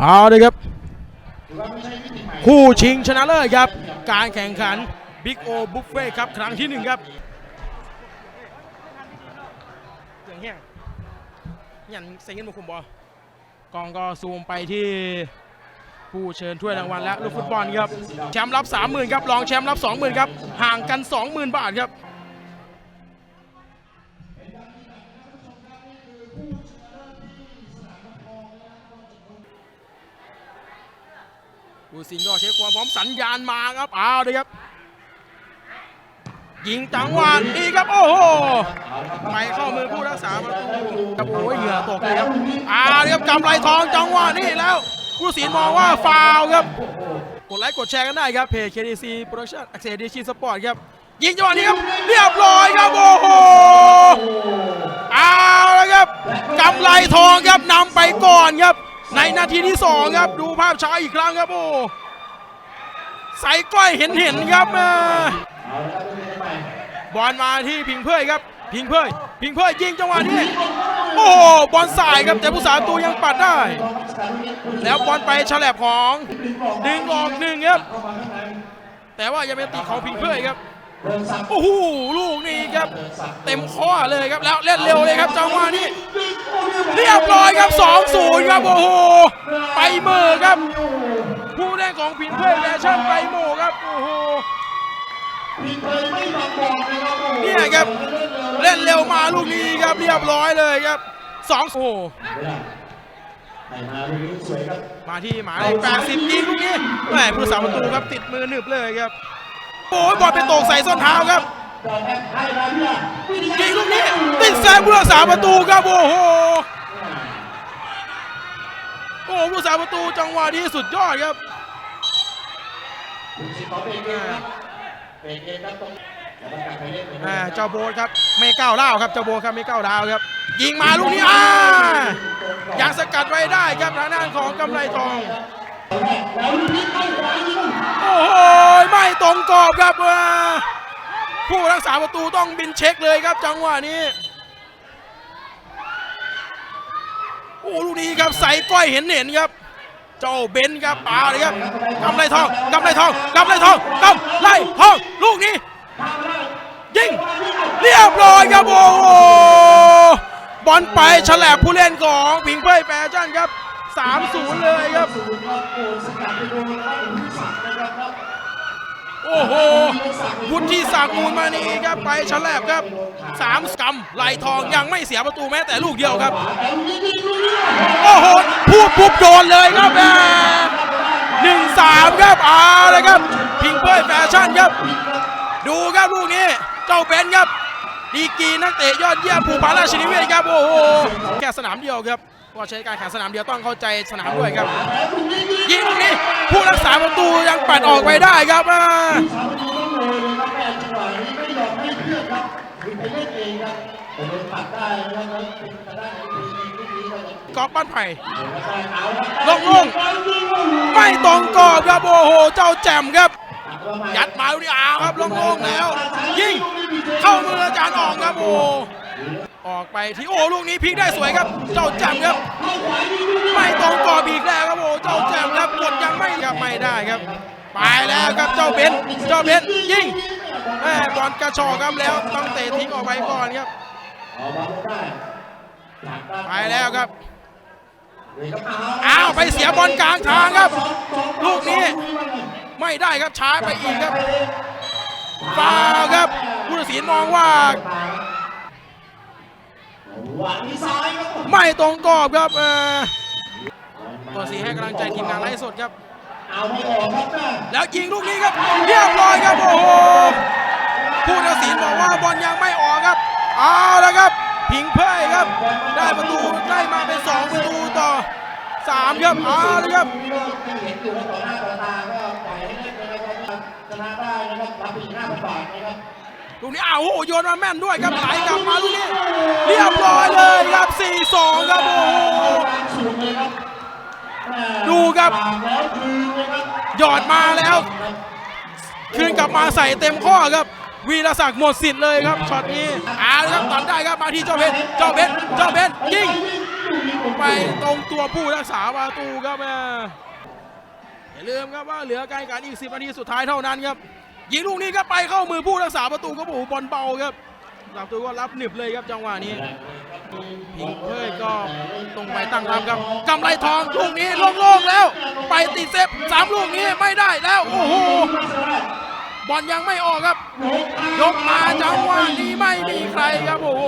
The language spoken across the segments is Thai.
เอาเลยครับ คู่ชิงชนะเลิศครับ การแข่งขันบิ๊กโอบุฟเฟ่ครับครั้งที่หนึ่งครับเสียงเฮี้ยยันเสียงเงินบุคุมบอกองก็ซูมไปที่ผู้เชิญถ้วยรางวัลและลูกฟุตบอลครับแชมป์รับ 30,000ครับรองแชมป์รับ 20,000ครับห่างกัน 20,000 บาทครับ ผู้สิงห์ก็เช็คความพร้อมสัญญาณมาครับเอาเลยครับ ยิงจังหวะนี้ครับ โอ้โหไปเข้ามือผู้รักษาประตูครับโอ้ยเหงื่อตกเลยครับเอาเลยครับกำไรทองจังหวะนี้แล้วผู้สินมองว่าฟาวครับกดไลค์กดแชร์กันได้ครับเพจ KDC Production อักเสดีชีสปอร์ตครับยิงจังหวะนี้ครับเรียบร้อย นาทีที่สองครับ ดูภาพช้าอีกครั้งครับโอ้ใส่ก้อยเห็นเห็นครับบอลมาที่พิงเพยครับ พิงเพยพิงเพยยิงจังหวะนี้โอ้บอลสายครับแต่ผู้สาประตูยังปัดได้ แล้วบอลไปฉลับของดึงออกหนึ่งครับ แต่ว่ายังเป็นตีของพิงเพยครับโอ้โหลูกนี้ครับ เต็มข้อเลยครับแล้วเล่นเร็วเลยครับจังหวะนี้ เรียบร้อยครับ 2-0 ครับ โอ้โห ไปเมอร์ครับ ผู้เล่นของพินเพย์แฟชั่นไปโมครับ โอ้โหเนี่ยครับ เล่นเร็วมาลูกนี้ครับ เรียบร้อยเลยครับสองโอ้โหมาที่หมายเลข80ยิงลูกนี้แหมผู้สาประตูครับติดมือหนึบเลยครับ โอ้ยบอลไปตกใส่ส้นเท้าครับ ยิงลูกนี้ติดแซงผู้รักษาประตูครับโอ้โหโอ้โหผู้สาประตูจังหวะนี้สุดยอดครับอ่าเจ้าโบสครับไม่ก้าวเล่าวครับเจ้าโบสครับไม่ก้าวดาวครับ ยิงมาลูกนี้อ่ายังสกัดไว้ได้ครับทางด้านของกำไรทอง โอ้โหไม่ตรงกรอบครับอ่า ผู้รักษาประตูต้องบินเช็คเลยครับจังหวะนี้ โอ้ลูกนี้ครับใส่ก้อยเห็นเห็นครับ เจ้าเบนซ์ครับปาเลยครับกำไรทองกำไรทองกำไรทองกำไรทองลูกนี้ยิงเรียบร้อยครับโอ้โหบอลไปฉลบผู้เล่นของพิงเพ่ยแฟชั่นครับ 3-0 เลยครับ โอ้โหวุฒิศักดิ์มูลมานีครับไปฉลับครับ3กำไหลทองยังไม่เสียประตูแม้แต่ลูกเดียวครับ โอ้โหพูดปุ๊บโดนเลยครับแหมหนึ่งสามครับอาเลยครับ พิงเพ่ยแฟชั่นครับ ดูครับลูกนี้เจ้าเบนครับดีกีนักเตะยอดเยี่ยมภูผาราชินิเวศครับโอ้โหแค่สนามเดียวครับก็ใช้การแข่งสนามเดียวต้องเข้าใจสนามด้วยครับยิงลูกนี้ผู้รักษาประตูยัง ปัดออกไปได้ครับอ่ากอบบ้านไผ่ลงลงไม่ตรงกรอบครับโอ้โหเจ้าแจ่มครับ ยัดมาลูกนี้อ้าวครับลงลงแล้ว ยิงเข้ามืออาจารย์ออกครับโอ้ออกไปที่โอ้ลูกนี้พลิกได้สวยครับ เจ้าแจ่มครับ ไม่ตรงกรอบอีกแล้วครับโอ้เจ้าแจ่มครับกดยังไม่ครับไม่ได้ครับ ไปแล้วครับเจ้าเบนเจ้าเบนยิงแม่บอลกระชอกครับแล้วต้องเตะทิ้งออกไปก่อนครับไปแล้วครับอ้าวไปเสียบอลกลางทางครับ ลูกนี้ไม่ได้ครับช้าไปอีกครับฟาวครับผู้ตัดสินมองว่าไม่ตรงกรอบครับเออตัวสีให้กำลังใจทีมงานไลฟ์สดครับ แล้วยิงลูกนี้ครับเรียบร้อยครับโอ้โหผู้ตัดสินบอกว่าบอลยังไม่ออกครับเอาแล้วครับ พิงเพยครับ ได้ประตูได้มาเป็นสองประตูต่อสามครับเอาเลยครับลูกนี้อ้าวโอ้โหโยนมาแม่นด้วยครับไหลกลับมาลูกนี้เรียบร้อยเลยครับ 4-2 ครับโอ้โห ดูครับ หยอดมาแล้ว คืนกลับมาใส่เต็มข้อครับ วีรศักดิ์หมดสิทธิ์เลยครับช็อตนี้อ้าครับตัดได้ครับมาที่เจ้าเพชรเจ้าเพชรเจ้าเพชรยิงไปตรงตัวผู้รักษาประตูครับแม่อย่าลืมครับว่าเหลือการแข่งขันอีก 10 นาทีสุดท้ายเท่านั้นครับยิงลูกนี้ก็ไปเข้ามือผู้รักษาประตูครับโอ้บอลเบาครับ รับตัวก็รับหนึบเลยครับจังหวะนี้พิงเฮ้ยก็ตรงไปตั้งรับครับกำไรทองลูกนี้โล่งๆแล้ว ไปติดเซฟสามลูกนี้ไม่ได้แล้ว โอ้โหบอลยังไม่ออกครับ ยกมาจังหวะนี้ไม่มีใครครับโอ้โห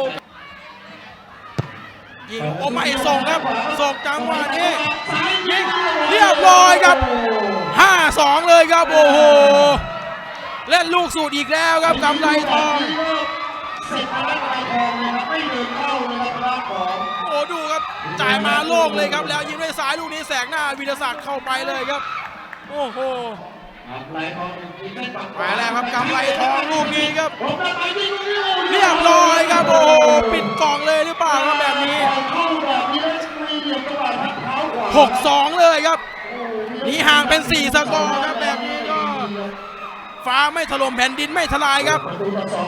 ยิงโอ้ไม่ส่งครับส่งจังหวะนี้ยิงเรียบร้อยครับ 5-2 เลยครับโอ้โหเล่นลูกสูตรอีกแล้วครับกำไรทองเสร็จมาแล้วกำไรทองนะครับไม่เดินเข้าเลยนะครับของโอ้ดูครับจ่ายมาโล่งเลยครับ แล้วยิงด้วยซ้ายลูกนี้แสกหน้าวิทยาศักดิ์เข้าไปเลยครับ โอ้โหกำไรทองยิงได้ฝั่งไปแล้วครับกำไรทองลูกนี้ครับผมจะไปยิงลูกนี้เรียบร้อยครับโอ้โหปิดกล่องเลยหรือเปล่าครับแบบนี้เข้าแบบนี้แล้วมีเหลี่ยมจังหวะพักเท้าขวา6-2เลยครับนี่ห่างเป็น4สกอร์ครับแบบนี้ ฟ้าไม่ถล่มแผ่นดินไม่ทลายครับ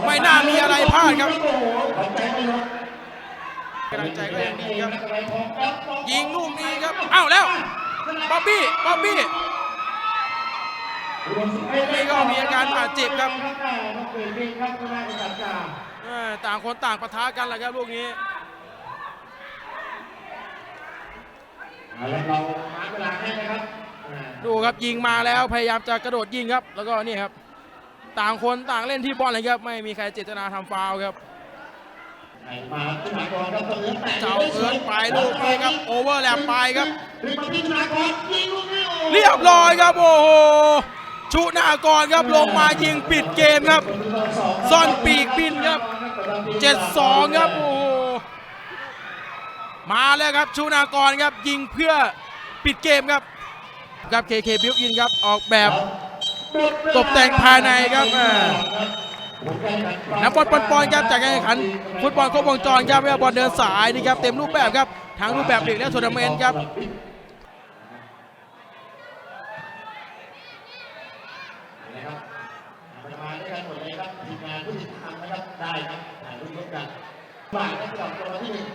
ไม่น่ามีอะไรพลาดครับโอ้โหขอบใจไม่ลดกำลังใจก็ยังดีครับกำไรทองครับ ยิงลูกนี้ครับอ้าวแล้วบ๊อบบี้บ๊อบบี้นี่ก็มีอาการบาดเจ็บครับต้องเปลี่ยนเพลงครับก็ได้จัดการเออต่างคนต่างปะทะกันแหละครับลูกนี้เอาละเราหาเวลาให้นะครับอ่าดูครับยิงมาแล้วพยายามจะกระโดดยิงครับ แล้วก็นี่ครับ ต่างคนต่างเล่นที่บอลเลยครับ ไม่มีใครเจตนาทำฟาวครับให้มาขึ้นมาก่อนครับเจ้าเอิร์ธไปลูกนี้ครับ โอเวอร์แลปไปครับ เรียบร้อยครับ โอ้โหชุนากรครับลงมายิงปิดเกมครับซ่อนปีกบินครับ7-2ครับ โอ้โหมาแล้วครับชุนากรครับยิงเพื่อปิดเกมครับครับ KK b u i l in ครับออกแบบ ตกแต่งภายในครับนักบอลปอนๆครับจากการแข่งขันฟุตบอลครบวงจรครับไม่บอลเดินสายนี่ครับเต็มรูปแบบครับทั้งรูปแบบลีกและทัวร์นาเมนต์ครับบามาด้วยกันหมดเละครับได้ครับถ่ายรูปร่วมกันบาทสำหรับรางวัลที่หนึ่ง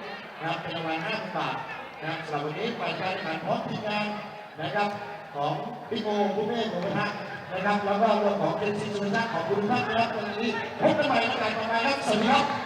นะครับเป็นรางวัลห้าพันบาทนะครับสำหรับวันนี้ฝ่ายการแข่งขันพร้อมทีมงานนะครับของพี่โอคุณเมฆหมูกระทะ นะครับ แล้วก็เรื่องของเป็นซีสุนทรขอบคุณมากนะครับวันนี้พบกันใหม่ในการต่อไปครับสวัสดีครับ